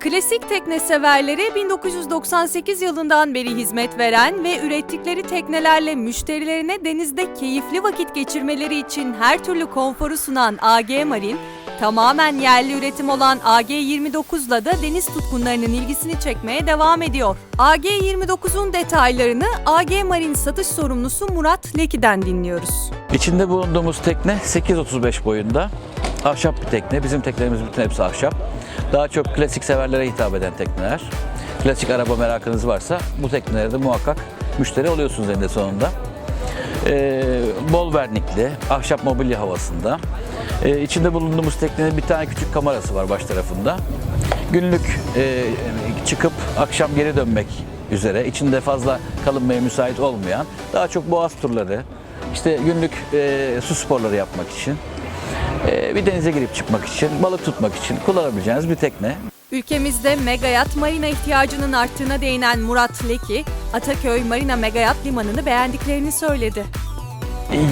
Klasik tekne severlere 1998 yılından beri hizmet veren ve ürettikleri teknelerle müşterilerine denizde keyifli vakit geçirmeleri için her türlü konforu sunan AG Marin, tamamen yerli üretim olan AG29'la da deniz tutkunlarının ilgisini çekmeye devam ediyor. AG29'un detaylarını AG Marin satış sorumlusu Murat Leki'den dinliyoruz. İçinde bulunduğumuz tekne 8.35 boyunda. Ahşap bir tekne. Bizim teknelerimiz bütün hepsi ahşap. Daha çok klasik severlere hitap eden tekneler. Klasik araba merakınız varsa bu teknelerde muhakkak müşteri oluyorsunuz eninde sonunda. Ee, bol vernikli, ahşap mobilya havasında. Ee, içinde bulunduğumuz teknenin bir tane küçük kamerası var baş tarafında. Günlük e, çıkıp akşam geri dönmek üzere, içinde fazla kalınmaya müsait olmayan, daha çok boğaz turları, işte günlük e, su sporları yapmak için, bir denize girip çıkmak için, balık tutmak için kullanabileceğiniz bir tekne. Ülkemizde megayat marina ihtiyacının arttığına değinen Murat Leki, Ataköy Marina Megayat Limanı'nı beğendiklerini söyledi.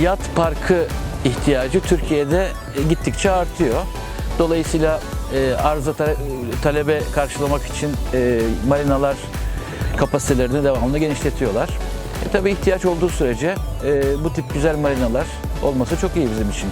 Yat parkı ihtiyacı Türkiye'de gittikçe artıyor. Dolayısıyla e, arıza ta- talebe karşılamak için e, marinalar kapasitelerini devamlı genişletiyorlar. E, tabii ihtiyaç olduğu sürece e, bu tip güzel marinalar olması çok iyi bizim için.